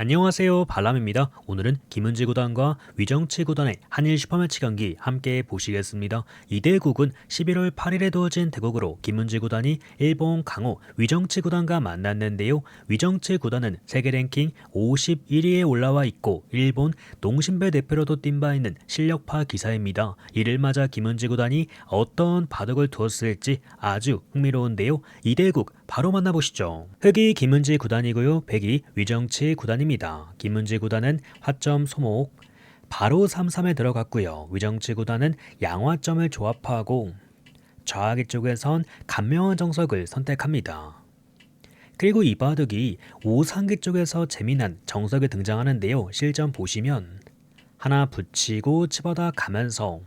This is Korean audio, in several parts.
안녕하세요 발람입니다. 오늘은 김은지 구단과 위정치 구단의 한일 슈퍼매치 경기 함께 보시겠습니다. 이 대국은 11월 8일에 두어진 대국으로 김은지 구단이 일본 강호 위정치 구단과 만났는데요. 위정치 구단은 세계 랭킹 51위에 올라와 있고 일본 농심배 대표로도 뛴 바 있는 실력파 기사입니다. 이를 맞아 김은지 구단이 어떤 바둑을 두었을지 아주 흥미로운데요. 이 대국 바로 만나보시죠. 흑이 김은지 구단이고요. 백이 위정치 구단입니다. 김은지 구단은 화점 소목 바로 33에 들어갔고요. 위정치 구단은 양화점을 조합하고 좌하기 쪽에선 간명한 정석을 선택합니다. 그리고 이 바둑이 오상기 쪽에서 재미난 정석이 등장하는데요. 실전 보시면 하나 붙이고 집어다 가면서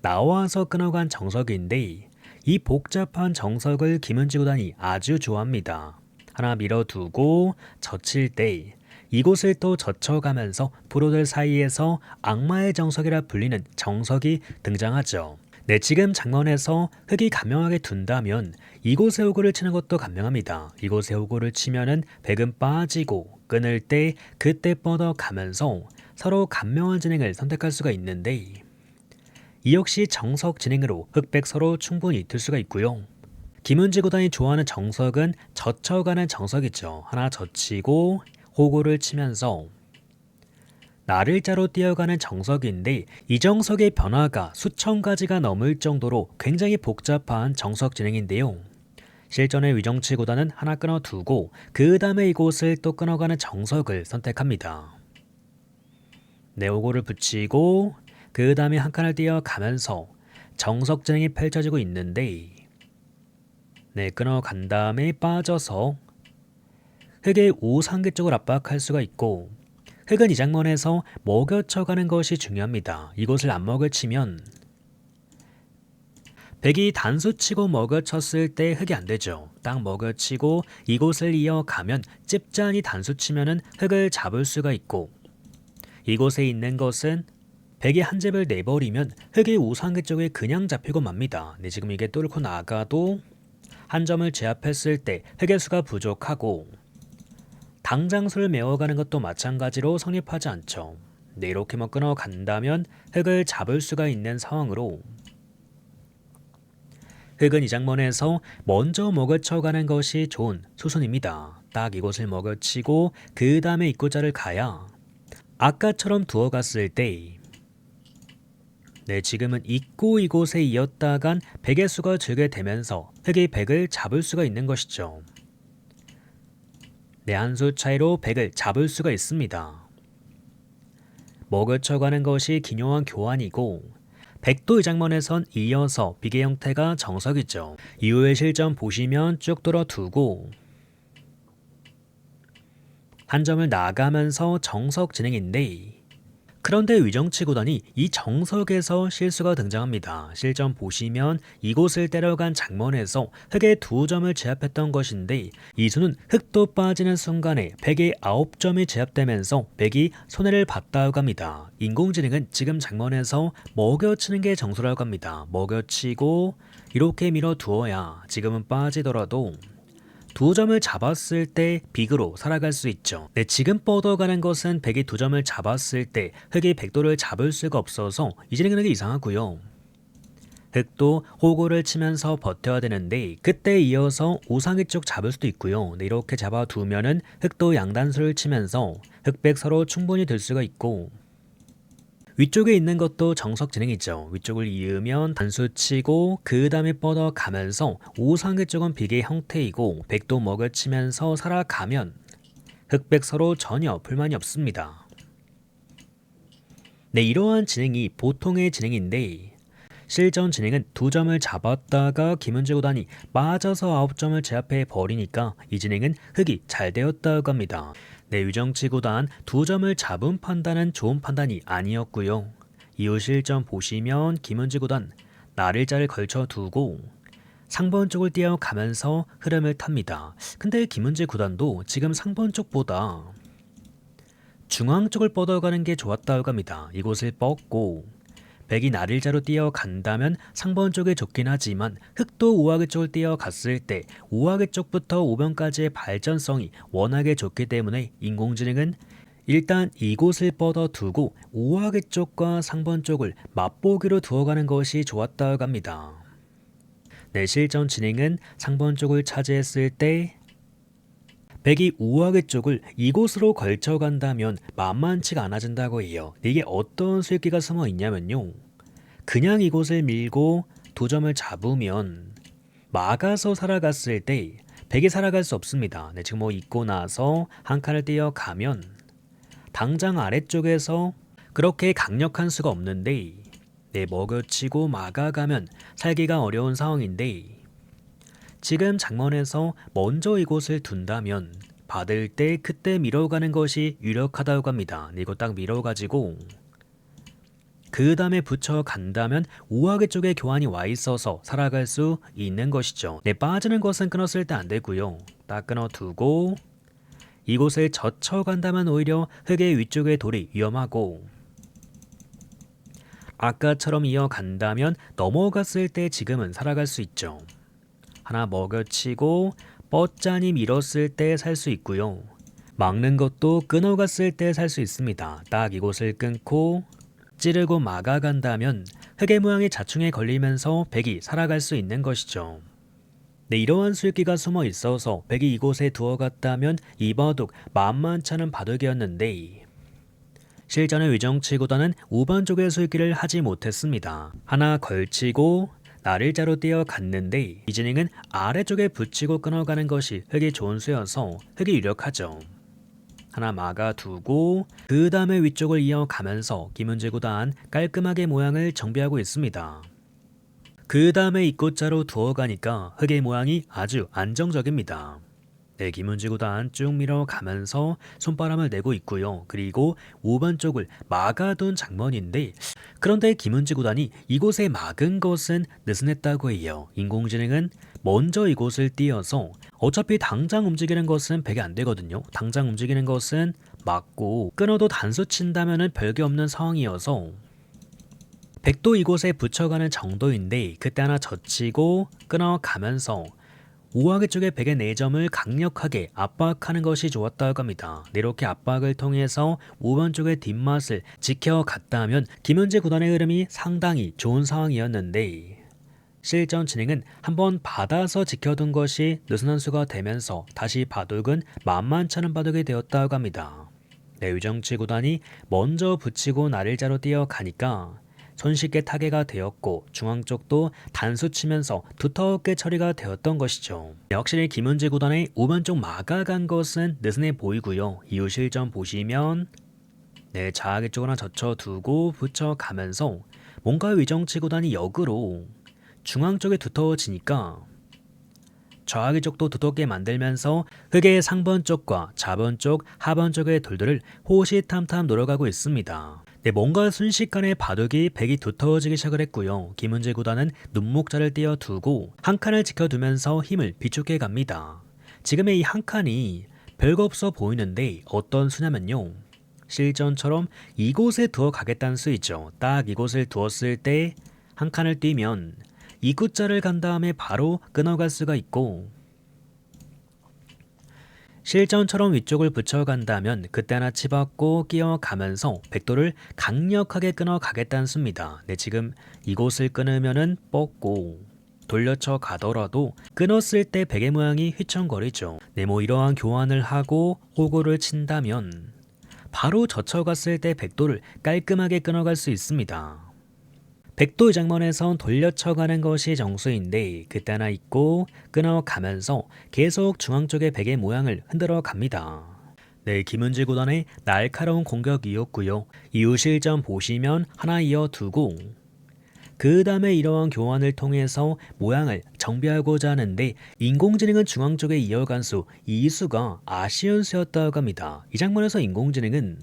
나와서 끊어간 정석인데 이 복잡한 정석을 김은지 구단이 아주 좋아합니다. 하나 밀어두고 젖힐 때 이곳을 또 젖혀가면서 프로들 사이에서 악마의 정석이라 불리는 정석이 등장하죠. 네, 지금 장면에서 흙이 간명하게 둔다면 이곳에 호구를 치는 것도 간명합니다. 이곳에 호구를 치면은 백은 빠지고 끊을 때 그때 뻗어 가면서 서로 간명한 진행을 선택할 수가 있는데 이 역시 정석 진행으로 흑백 서로 충분히 들 수가 있고요. 김은지 구단이 좋아하는 정석은 젖혀가는 정석이죠. 하나 젖히고 호구를 치면서 나를자로 뛰어가는 정석인데 이 정석의 변화가 수천 가지가 넘을 정도로 굉장히 복잡한 정석 진행인데요. 실전의 위정치 구단은 하나 끊어두고 그 다음에 이곳을 또 끊어가는 정석을 선택합니다. 네오고를 붙이고 그 다음에 한 칸을 뛰어가면서 정석 진행이 펼쳐지고 있는데 네 끊어간 다음에 빠져서 흙의 우상계 쪽을 압박할 수가 있고 흙은 이 장면에서 먹여쳐가는 것이 중요합니다. 이곳을 안 먹여치면 백이 단수치고 먹여쳤을 때 흙이 안 되죠. 딱 먹여치고 이곳을 이어가면 찝짠이 단수치면은 흙을 잡을 수가 있고 이곳에 있는 것은 백이 한 잽을 내버리면 흙의 우상계 쪽에 그냥 잡히고 맙니다. 네, 지금 이게 뚫고 나가도 한 점을 제압했을 때 흙의 수가 부족하고 당장 수를 메워가는 것도 마찬가지로 성립하지 않죠. 네, 이렇게만 끊어간다면 흙을 잡을 수가 있는 상황으로 흙은 이 장면에서 먼저 먹여쳐가는 것이 좋은 수순입니다. 딱 이곳을 먹여치고 그 다음에 입구자를 가야 아까처럼 두어갔을 때 네, 지금은 입구 이곳에 이었다간 백의 수가 줄게 되면서 흙이 백을 잡을 수가 있는 것이죠. 네, 한 수 차이로 백을 잡을 수가 있습니다. 먹여쳐가는 것이 기묘한 교환이고 백도 이 장면에선 이어서 비계 형태가 정석이죠. 이후의 실전 보시면 쭉 돌아두고 한 점을 나가면서 정석 진행인데 그런데 위정치 구단이 이 정석에서 실수가 등장합니다. 실전 보시면 이곳을 때려간 장면에서 흑의 두 점을 제압했던 것인데 이수는 흑도 빠지는 순간에 백의 아홉 점이 제압되면서 백이 손해를 봤다고 합니다. 인공지능은 지금 장면에서 먹여치는 게 정수라고 합니다. 먹여치고 이렇게 밀어두어야 지금은 빠지더라도 두 점을 잡았을 때 빅으로 살아갈 수 있죠. 네, 지금 뻗어가는 것은 백이 두 점을 잡았을 때 흑이 백도를 잡을 수가 없어서 이 진행은 게 이상하고요. 흑도 호구를 치면서 버텨야 되는데 그때 이어서 우상이 쪽 잡을 수도 있고요. 네, 이렇게 잡아두면은 흑도 양단수를 치면서 흑백 서로 충분히 들 수가 있고 위쪽에 있는 것도 정석 진행이죠. 위쪽을 이으면 단수 치고 그 다음에 뻗어 가면서 우상계 쪽은 비계 형태이고 백도 먹여치면서 살아가면 흑백 서로 전혀 불만이 없습니다. 네, 이러한 진행이 보통의 진행인데 실전 진행은 두 점을 잡았다가 김은재 구단이 빠져서 아홉 점을 제압해 버리니까 이 진행은 흑이 잘 되었다고 합니다. 네, 유정치 구단 두 점을 잡은 판단은 좋은 판단이 아니었고요. 이후 실전 보시면 김은지 구단 나를자를 걸쳐 두고 상번 쪽을 뛰어가면서 흐름을 탑니다. 근데 김은지 구단도 지금 상번 쪽보다 중앙 쪽을 뻗어가는 게 좋았다고 합니다. 이곳을 뻗고 백이 나릴자로 뛰어간다면 상번 쪽에 좋긴 하지만 흑도 우하계 쪽을 뛰어갔을 때 우하계 쪽부터 5번까지의 발전성이 워낙에 좋기 때문에 인공지능은 일단 이곳을 뻗어두고 우하계 쪽과 상번 쪽을 맛보기로 두어가는 것이 좋았다고 합니다. 내 실전 진행은 상번 쪽을 차지했을 때 백이 우하계 쪽을 이곳으로 걸쳐 간다면 만만치가 않아진다고 해요. 이게 어떤 수익기가 숨어 있냐면요. 그냥 이곳을 밀고 두 점을 잡으면 막아서 살아갔을 때 백이 살아갈 수 없습니다. 네, 지금 뭐 있고 나서 한 칸을 뛰어가면 당장 아래쪽에서 그렇게 강력한 수가 없는데 네, 먹여치고 막아가면 살기가 어려운 상황인데 지금 장문에서 먼저 이곳을 둔다면 받을 때 그때 밀어가는 것이 유력하다고 합니다. 네, 이거 딱 밀어가지고 그 다음에 붙여 간다면 우하계 쪽에 교환이 와 있어서 살아갈 수 있는 것이죠. 네, 빠지는 것은 끊었을 때 안 되고요. 딱 끊어두고 이곳을 젖혀 간다면 오히려 흙의 위쪽의 돌이 위험하고 아까처럼 이어간다면 넘어갔을 때 지금은 살아갈 수 있죠. 하나 먹여치고 뻗자니 밀었을 때 살 수 있고요. 막는 것도 끊어갔을 때 살 수 있습니다. 딱 이곳을 끊고 찌르고 막아간다면 흙의 모양이 자충에 걸리면서 백이 살아갈 수 있는 것이죠. 네, 이러한 수익기가 숨어 있어서 백이 이곳에 두어갔다면 이 바둑 만만찮은 바둑이었는데 실전의 위정치보다는 우반 쪽의 수익기를 하지 못했습니다. 하나 걸치고 나를자로 뛰어갔는데 이 진행은 아래쪽에 붙이고 끊어가는 것이 흙이 좋은 수여서 흙이 유력하죠. 하나 막아두고 그 다음에 위쪽을 이어가면서 김은재 구단 깔끔하게 모양을 정비하고 있습니다. 그 다음에 입구자로 두어가니까 흙의 모양이 아주 안정적입니다. 네, 김은지 구단 쭉 밀어가면서 손바람을 내고 있고요. 그리고 5번 쪽을 막아둔 장면인데 그런데 김은지 구단이 이곳에 막은 것은 느슨했다고 해요. 인공지능은 먼저 이곳을 띄어서 어차피 당장 움직이는 것은 배게 안 되거든요. 당장 움직이는 것은 막고 끊어도 단수 친다면은 별게 없는 상황이어서 백도 이곳에 붙여가는 정도인데 그때 하나 젖히고 끊어가면서 우하계 쪽의 백의 4점을 강력하게 압박하는 것이 좋았다고 합니다. 이렇게 압박을 통해서 5번 쪽의 뒷맛을 지켜갔다면 김현재 구단의 흐름이 상당히 좋은 상황이었는데 실전 진행은 한번 받아서 지켜둔 것이 느슨한 수가 되면서 다시 바둑은 만만찮은 바둑이 되었다고 합니다. 내유정치 구단이 먼저 붙이고 나를자로 뛰어가니까 손쉽게 타개가 되었고 중앙 쪽도 단수 치면서 두텁게 처리가 되었던 것이죠. 확실히 김은재 구단의 우반 쪽 막아간 것은 느슨해 보이고요. 이후 실전 보시면 네, 자하계 쪽으로 젖혀두고 붙여가면서 뭔가 위정치 구단이 역으로 중앙 쪽에 두터워지니까 좌하계 쪽도 두텁게 만들면서 흙의 상번 쪽과 좌번 쪽, 하번 쪽의 돌들을 호시탐탐 노려가고 있습니다. 네, 뭔가 순식간에 바둑이 백이 두터워지기 시작을 했고요. 김은재 구단은 눈목자를 띄어두고 한 칸을 지켜두면서 힘을 비축해 갑니다. 지금의 이 한 칸이 별거 없어 보이는데 어떤 수냐면요. 실전처럼 이곳에 두어 가겠다는 수이죠. 딱 이곳을 두었을 때 한 칸을 뛰면 이구자를 간 다음에 바로 끊어갈 수가 있고 실전처럼 위쪽을 붙여간다면 그때나 치받고 끼어가면서 백도를 강력하게 끊어가겠다는 수입니다. 네, 지금 이곳을 끊으면은 뻗고 돌려쳐 가더라도 끊었을 때 베개 모양이 휘청거리죠. 네, 뭐 이러한 교환을 하고 호구를 친다면 바로 젖혀갔을 때 백도를 깔끔하게 끊어갈 수 있습니다. 백도 장면에선 돌려쳐가는 것이 정수인데 그때 하나 있고 끊어가면서 계속 중앙 쪽의 백의 모양을 흔들어 갑니다. 네, 김은지 구단의 날카로운 공격이었고요. 이후 실전 보시면 하나 이어 두고 그 다음에 이러한 교환을 통해서 모양을 정비하고자 하는데 인공지능은 중앙 쪽에 이어간 수 이 수가 아쉬운 수였다고 합니다. 이 장면에서 인공지능은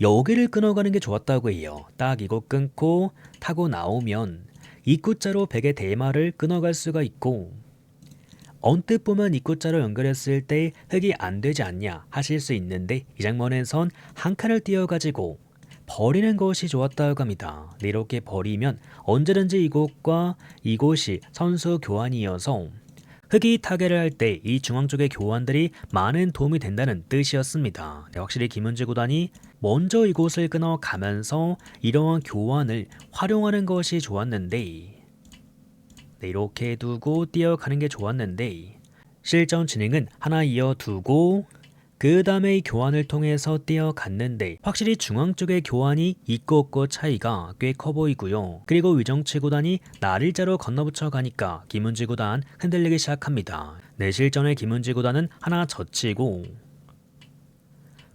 여기를 끊어가는 게 좋았다고 해요. 딱 이거 끊고 타고 나오면 입구자로 백의 대마를 끊어갈 수가 있고 언뜻 보면 입구자로 연결했을 때 흙이 안 되지 않냐 하실 수 있는데 이 장면에선 한 칸을 띄어가지고 버리는 것이 좋았다고 합니다. 네, 이렇게 버리면 언제든지 이곳과 이곳이 선수 교환이어서 흑이 타겟을 할때 이 중앙 쪽의 교환들이 많은 도움이 된다는 뜻이었습니다. 네, 확실히 김은지 구단이 먼저 이곳을 끊어가면서 이러한 교환을 활용하는 것이 좋았는데 네, 이렇게 두고 뛰어가는 게 좋았는데 실전 진행은 하나 이어두고 그 다음에 이 교환을 통해서 뛰어갔는데 확실히 중앙 쪽의 교환이 있고 없고 차이가 꽤 커 보이고요. 그리고 위정치 구단이 나릴자로 건너붙여 가니까 김은지 구단 흔들리기 시작합니다. 내실전에 김은지 구단은 하나 젖히고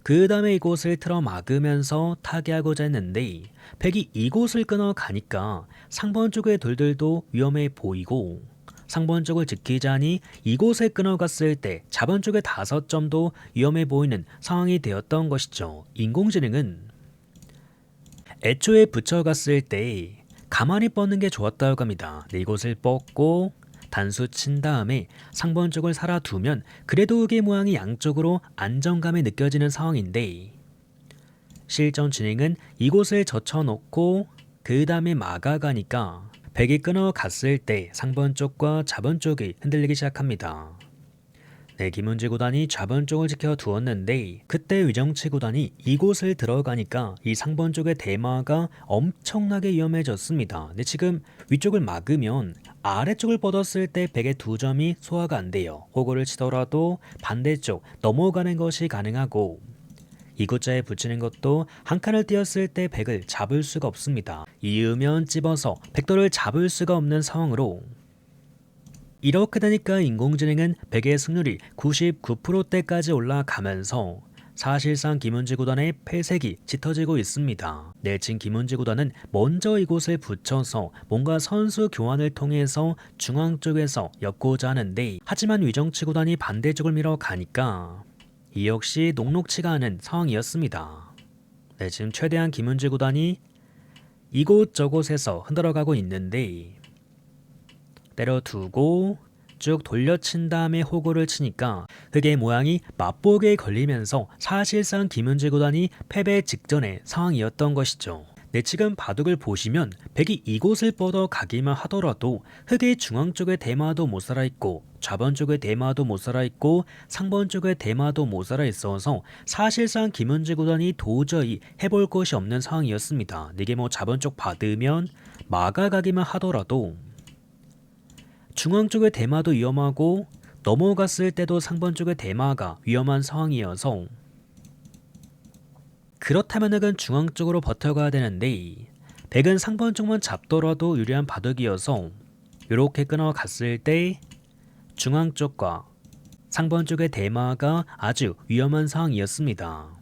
그 다음에 이곳을 틀어 막으면서 타개하고자 했는데 백이 이곳을 끊어 가니까 상번 쪽의 돌들도 위험해 보이고 상번 쪽을 지키자니 이곳에 끊어갔을 때 자번 쪽의 다섯 점도 위험해 보이는 상황이 되었던 것이죠. 인공지능은 애초에 붙여갔을 때 가만히 뻗는 게 좋았다고 합니다. 네, 이곳을 뻗고 단수 친 다음에 상번 쪽을 살아두면 그래도 흑의 모양이 양쪽으로 안정감이 느껴지는 상황인데 실전 진행은 이곳을 젖혀놓고 그 다음에 막아가니까 백이 끊어갔을 때 상번 쪽과 좌번 쪽이 흔들리기 시작합니다. 네, 김은지 구단이 좌번 쪽을 지켜 두었는데 그때 위정치 구단이 이곳을 들어가니까 이 상번 쪽의 대마가 엄청나게 위험해졌습니다. 네, 지금 위쪽을 막으면 아래쪽을 뻗었을 때 백의 두 점이 소화가 안 돼요. 호구를 치더라도 반대쪽 넘어가는 것이 가능하고 이곳자에 붙이는 것도 한 칸을 띄었을 때 백을 잡을 수가 없습니다. 이으면 찝어서 백도를 잡을 수가 없는 상황으로 이렇게 되니까 인공지능은 백의 승률이 99%대까지 올라가면서 사실상 김은지 구단의 폐색이 짙어지고 있습니다. 내친 김은지 구단은 먼저 이곳을 붙여서 뭔가 선수 교환을 통해서 중앙 쪽에서 엮고자 하는데 하지만 위정치 구단이 반대쪽을 밀어 가니까 이 역시 녹록치가 않은 상황이었습니다. 네, 지금 최대한 김은지 구단이 이곳저곳에서 흔들어가고 있는데 때려두고 쭉 돌려친 다음에 호구를 치니까 흑의 모양이 맛보기에 걸리면서 사실상 김은지 구단이 패배 직전의 상황이었던 것이죠. 네, 지금 바둑을 보시면 백이 이곳을 뻗어 가기만 하더라도 흑의 중앙 쪽의 대마도 못 살아있고 좌번 쪽의 대마도 못 살아있고 상번 쪽의 대마도 못 살아있어서 사실상 김은지 구단이 도저히 해볼 것이 없는 상황이었습니다. 이게 뭐 좌번 쪽 받으면 막아가기만 하더라도 중앙 쪽의 대마도 위험하고 넘어갔을 때도 상번 쪽의 대마가 위험한 상황이어서 그렇다면 은 중앙 쪽으로 버텨가야 되는데 백은 상번 쪽만 잡더라도 유리한 바둑이어서 이렇게 끊어갔을 때 중앙 쪽과 상번 쪽의 대마가 아주 위험한 상황이었습니다.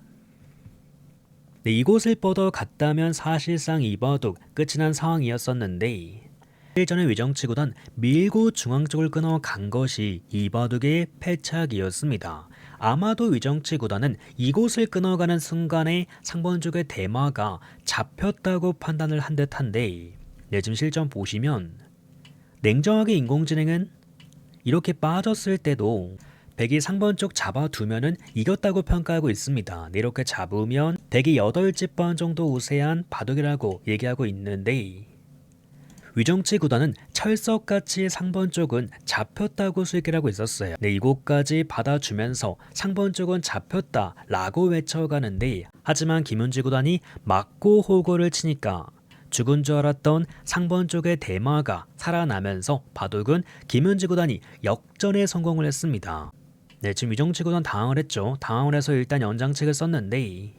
네, 이곳을 뻗어 갔다면 사실상 이 바둑 끝이 난 상황이었었는데 일전에 위정치구단 밀고 중앙 쪽을 끊어 간 것이 이 바둑의 패착이었습니다. 아마도 위정치 구단은 이곳을 끊어가는 순간에 상번 쪽의 대마가 잡혔다고 판단을 한 듯한데 내즘 실전 보시면 냉정하게 인공지능은 이렇게 빠졌을 때도 백이 상번 쪽 잡아두면은 이겼다고 평가하고 있습니다. 이렇게 잡으면 백이 8집 번 정도 우세한 바둑이라고 얘기하고 있는데 위정치 구단은 철석같이 상번 쪽은 잡혔다고 수익을 하고 있었어요. 네, 이곳까지 받아주면서 상번 쪽은 잡혔다라고 외쳐가는데 하지만 김은지 구단이 맞고 호구를 치니까 죽은 줄 알았던 상번 쪽의 대마가 살아나면서 바둑은 김은지 구단이 역전에 성공을 했습니다. 네, 지금 위정치 구단 당황을 했죠. 당황을 해서 일단 연장책을 썼는데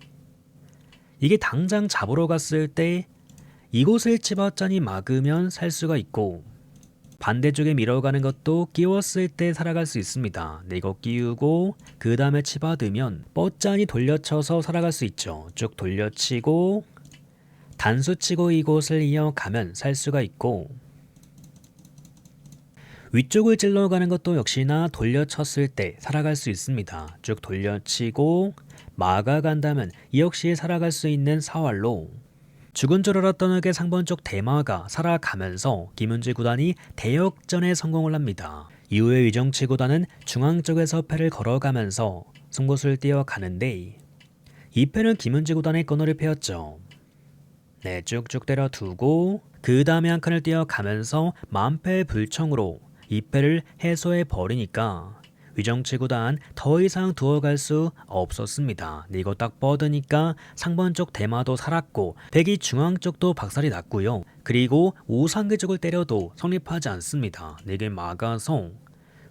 이게 당장 잡으러 갔을 때 이곳을 집었자니 막으면 살 수가 있고 반대쪽에 밀어가는 것도 끼웠을 때 살아갈 수 있습니다. 네, 이거 끼우고 그 다음에 치받으면 뻗자니 돌려쳐서 살아갈 수 있죠. 쭉 돌려치고 단수치고 이곳을 이어가면 살 수가 있고 위쪽을 찔러가는 것도 역시나 돌려쳤을 때 살아갈 수 있습니다. 쭉 돌려치고 막아간다면 이 역시 살아갈 수 있는 사활로 죽은 줄 알았던 흑의 상번 쪽 대마가 살아가면서 김은지 구단이 대역전에 성공을 합니다. 이후에 위정치 구단은 중앙 쪽에서 패를 걸어가면서 송곳을 뛰어가는데 이 패는 김은지 구단의 꺼너를 패였죠. 네, 쭉쭉 때려두고 그 다음에 한 칸을 뛰어가면서 만패 불청으로 2패를 해소해 버리니까 위정치 구단 더 이상 두어갈 수 없었습니다. 네, 이거 딱 뻗으니까 상번 쪽 대마도 살았고 백이 중앙 쪽도 박살이 났고요. 그리고 우상계 쪽을 때려도 성립하지 않습니다. 네개 막아서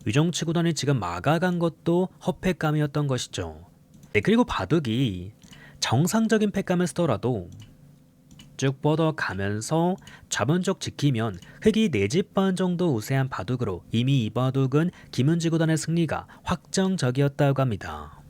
위정치 구단이 지금 막아간 것도 허패감이었던 것이죠. 네, 그리고 바둑이 정상적인 패감을 쓰더라도 쭉 뻗어가면서 좌변 쪽 지키면 흑이 4집 반 정도 우세한 바둑으로 이미 이 바둑은 김은지 구단의 승리가 확정적이었다고 합니다.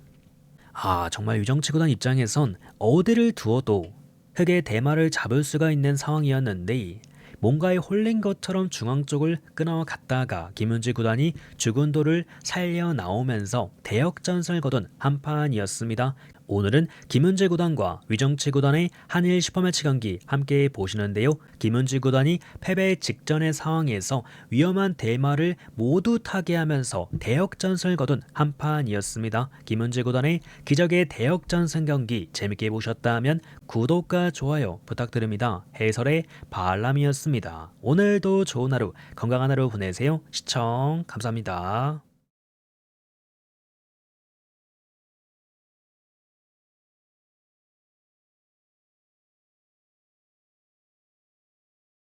아 정말 유정치 구단 입장에선 어디를 두어도 흑의 대마를 잡을 수가 있는 상황이었는데 뭔가에 홀린 것처럼 중앙 쪽을 끊어갔다가 김은지 구단이 죽은 돌을 살려 나오면서 대역전승을 거둔 한판이었습니다. 오늘은 김은지 구단과 위정치 구단의 한일 슈퍼매치 경기 함께 보시는데요. 김은지 구단이 패배 직전의 상황에서 위험한 대마를 모두 타게 하면서 대역전승을 거둔 한판이었습니다. 김은지 구단의 기적의 대역전승 경기 재밌게 보셨다면 구독과 좋아요 부탁드립니다. 해설의 발람이었습니다. 오늘도 좋은 하루 건강한 하루 보내세요. 시청 감사합니다.